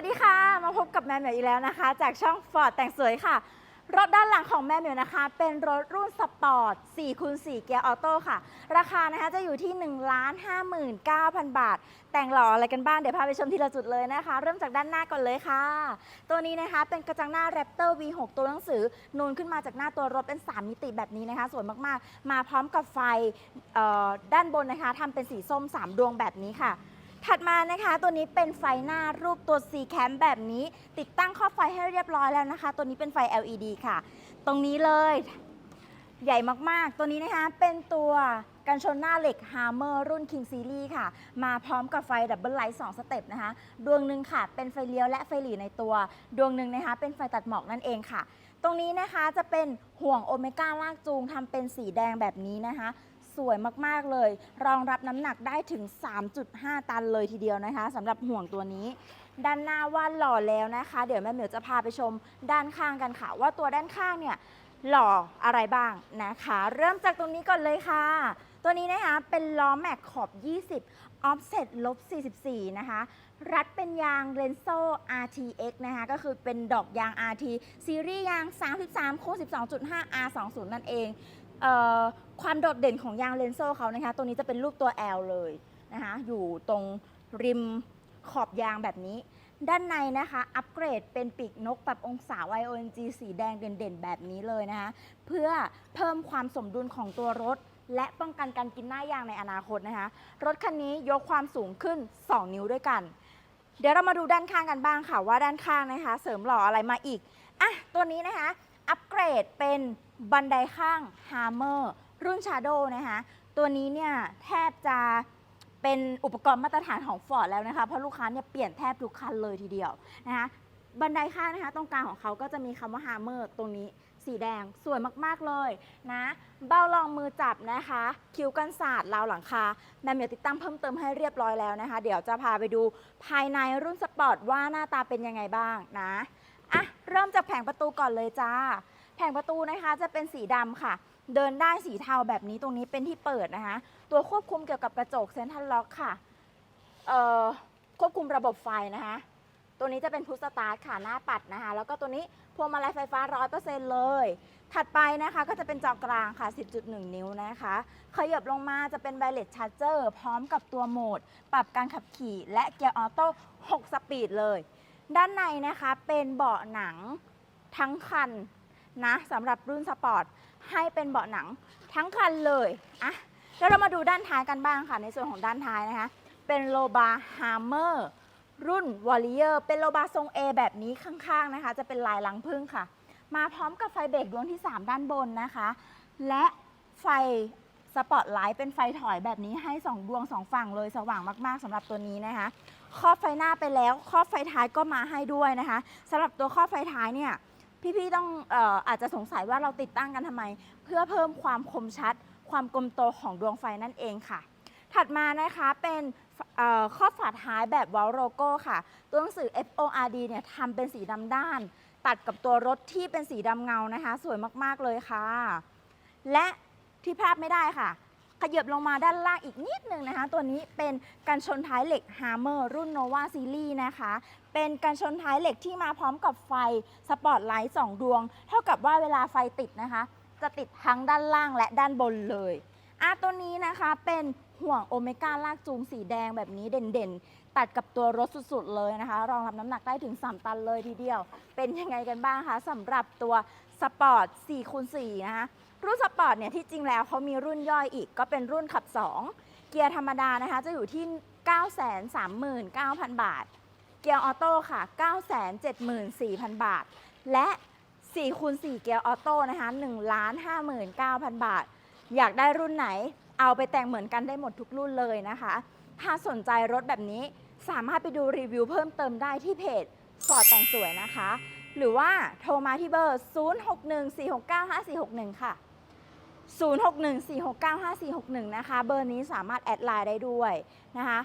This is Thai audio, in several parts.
วัสดีค่ะ มาพบกับแม่เหมียวอีกแล้วนะคะ จากช่อง Ford แต่งสวยค่ะ รถด้านหลังของแม่เหมียวนะคะ เป็นรถรุ่นสปอร์ต4คูณ4เกียร์ออโต้ค่ะ ราคานะคะจะอยู่ที่ 1 5 9 0 0 0 บาท แต่งหล่ออะไรกันบ้าง เดี๋ยวพาไปชมทีละจุดเลยนะคะ เริ่มจากด้านหน้าก่อนเลยค่ะ ตัวนี้นะคะเป็นกระจังหน้า Raptor V6 ตัวหนังสือ นูนขึ้นมาจากหน้าตัวรถเป็น 3 มิติแบบนี้นะคะ สวยมากๆ มาพร้อมกับไฟด้านบนนะคะทำเป็นสีส้ม 3 ดวงแบบนี้ค่ะ ถัดมานะคะตัวนี้เป็นไฟหน้ารูปตัว C cam แบบนี้ ติดตั้งข้อบไฟให้เรียบร้อยแล้วนะคะ ตัวนี้เป็นไฟ LED ค่ะ ตรงนี้เลยใหญ่มากๆ ตัวนี้นะคะเป็นตัวกันชนหน้าเหล็ก Hammer รุ่น King Series ค่ะ มาพร้อมกับไฟดับเบิลไลท์2สเต็ปนะคะ ดวงหนึ่งค่ะ เป็นไฟเลี้ยวและไฟหลีในตัว ดวงหนึ่งนะคะ เป็นไฟตัดหมอกนั่นเองค่ะ ตรงนี้นะคะจะเป็นห่วงโอเมก้าลากจูงทำเป็นสีแดงแบบนี้นะคะ สวยมากๆเลย รองรับน้ำหนักได้ถึง 3.5 ตันเลยทีเดียวนะคะสำหรับห่วงตัวนี้ ด้านหน้าว่าหล่อแล้วนะคะ เดี๋ยวแม่เหมียวจะพาไปชมด้านข้างกันค่ะ ว่าตัวด้านข้างเนี่ยหล่ออะไรบ้างนะคะ เริ่มจากตรงนี้ก่อนเลยค่ะ ตัวนี้นะคะเป็นล้อแม็กขอบ 20 offset ลบ 44 นะคะ รัดเป็นยางเรนโซ RTX นะคะ ก็คือเป็นดอกยาง RT ซีรีส์ยาง 33โค้ง12.5 R20 นั่นเอง ความโดดเด่นของยางเรนโซ่เขานะคะ ตัวนี้จะเป็นรูปตัว L เลยนะคะ อยู่ตรงริมขอบยางแบบนี้ ด้านในนะคะ อัปเกรดเป็นปีกนกปรับองศา YONG สีแดงเด่นๆ แบบนี้เลยนะคะ เพื่อเพิ่มความสมดุลของตัวรถ และป้องกันการกินหน้ายางในอนาคตนะคะ รถคันนี้ยกความสูงขึ้น 2 นิ้วด้วยกัน เดี๋ยวเรามาดูด้านข้างกันบ้างค่ะว่าด้านข้างนะคะ เสริมหล่ออะไรมาอีกอะตัวนี้นะคะ อัปเกรดเป็นบันไดข้าง Hammer รุ่น Shadow นะคะตัวนี้เนี่ยแทบจะเป็นอุปกรณ์มาตรฐานของ Ford แล้วนะคะ เพราะลูกค้าเนี่ยเปลี่ยนแทบทุกคันเลยทีเดียวนะคะบันไดข้างนะคะตรงกลางของเขาก็จะมีคำว่า Hammer ตรงนี้สีแดงสวยมากๆเลยนะเบ้ารองมือจับนะคะ คิ้วกันศาสตร์ราวหลังคาแมมเมียวติดตั้งเพิ่มเติมให้เรียบร้อยแล้วนะคะ เดี๋ยวจะพาไปดูภายในรุ่นสปอร์ตว่าหน้าตาเป็นยังไงบ้างนะ อะเริ่มจากแผงประตูก่อนเลยจ้า แผงประตูนะคะจะเป็นสีดำค่ะ เดินได้สีเทาแบบนี้ตรงนี้เป็นที่เปิดนะคะ ตัวควบคุมเกี่ยวกับกระจกเซนทัลล็อกค่ะเอ่อควบคุมระบบไฟนะคะ ตัวนี้จะเป็นพุชสตาร์ทค่ะหน้าปัดนะคะ แล้วก็ตัวนี้พวงมาลัยไฟฟ้า 100%เลย ถัดไปนะคะก็จะเป็นจอกลางค่ะ 10.1 นิ้วนะคะ ขยับลงมาจะเป็นไ i เล s ชาร์เจอร์พร้อมกับตัวโหมด ปรับการขับขี่และเกียร์ออโต้ 6 สปีดเลย ด้านในนะคะเป็นเบาะหนังทั้งคันนะสำหรับรุ่นสปอร์ตให้เป็นเบาะหนังทั้งคันเลยอะแล้วเรามาดูด้านท้ายกันบ้างค่ะ ในส่วนของด้านท้ายนะคะ เป็นโลบาฮาร์เมอร์รุ่นวอลเลเยอร์เป็นโลบาทรง A แบบนี้ข้างๆนะคะ จะเป็นลายลังพึ่งค่ะ มาพร้อมกับไฟเบรกดวงที่ 3 ด้านบนนะคะ และไฟสปอตไลท์เป็นไฟถอยแบบนี้ให้ 2 ดวง 2 ฝั่งเลยสว่างมากๆสำหรับตัวนี้นะคะ ครอบไฟหน้าไปแล้วครอบไฟท้ายก็มาให้ด้วยนะคะสำหรับตัวครอบไฟท้ายเนี่ยพี่ๆต้องเอ่ออาจจะสงสัยว่าเราติดตั้งกันทำไม เพื่อเพิ่มความคมชัด ความกลมโตของดวงไฟนั่นเองค่ะ ถัดมานะคะเป็นเอ่อข้อบฝาท้ายแบบวอลโลโก้ค่ะ ตัวหนังสือ FORD เนี่ยทำเป็นสีดำด้าน ตัดกับตัวรถที่เป็นสีดำเงานะคะ สวยมากๆเลยค่ะ และที่พลาดไม่ได้ค่ะ ขยับลงมาด้านล่างอีกนิดหนึ่งนะคะ ตัวนี้เป็นกันชนท้ายเหล็ก Hammer รุ่น Nova Series นะคะ เป็นกันชนท้ายเหล็กที่มาพร้อมกับไฟสปอตไลท์2ดวง เท่ากับว่าเวลาไฟติดนะคะ จะติดทั้งด้านล่างและด้านบนเลยอะตัวนี้นะคะเป็น ห่วงโอเมก้าลากจูงสีแดงแบบนี้เด่นๆ ตัดกับตัวรถสุดๆเลยนะคะ รองรับน้ำหนักได้ถึง 3 ตันเลยทีเดียว เป็นยังไงกันบ้างคะสำหรับตัวสปอร์ต4คูณ4นะคะ รุ่นสปอร์ตเนี่ยที่จริงแล้วเขามีรุ่นย่อยอีกก็เป็นรุ่นขับ 2 เกียร์ธรรมดานะคะ จะอยู่ที่ 939,000 บาท เกียร์ออโต้ค่ะ 974,000 บาท และ4คูณ4เกียร์ออโต้นะคะ1,59,000 บาท อยากได้รุ่นไหน เอาไปแต่งเหมือนกันได้หมดทุกรุ่นเลยนะคะ ถ้าสนใจรถแบบนี้สามารถไปดูรีวิวเพิ่มเติมได้ที่เพจฟอร์ดแต่งสวยนะคะ หรือว่าโทรมาที่เบอร์ 0614695461 ค่ะ 0614695461 นะคะ เบอร์นี้สามารถแอดไลน์ได้ด้วยนะคะ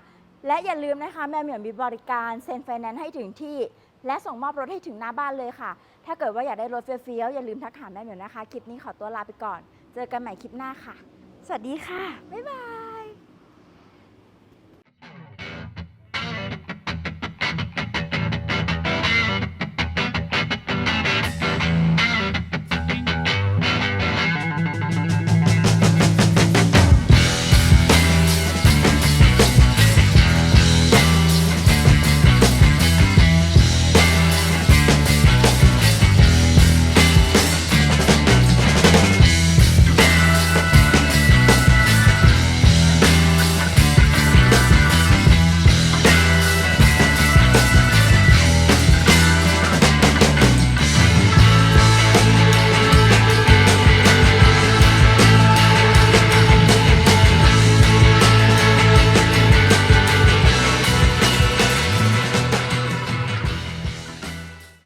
และอย่าลืมนะคะแม่เหมียวมีบริการเซ็นไฟแนนซ์ให้ถึงที่ และส่งมอบรถให้ถึงหน้าบ้านเลยค่ะ ถ้าเกิดว่าอยากได้รถเฟี้ยวๆอย่าลืมทักหาแม่เหมียวนะคะ คลิปนี้ขอตัวลาไปก่อน เจอกันใหม่คลิปหน้าค่ะ สวัสดีค่ะ บ๊ายบาย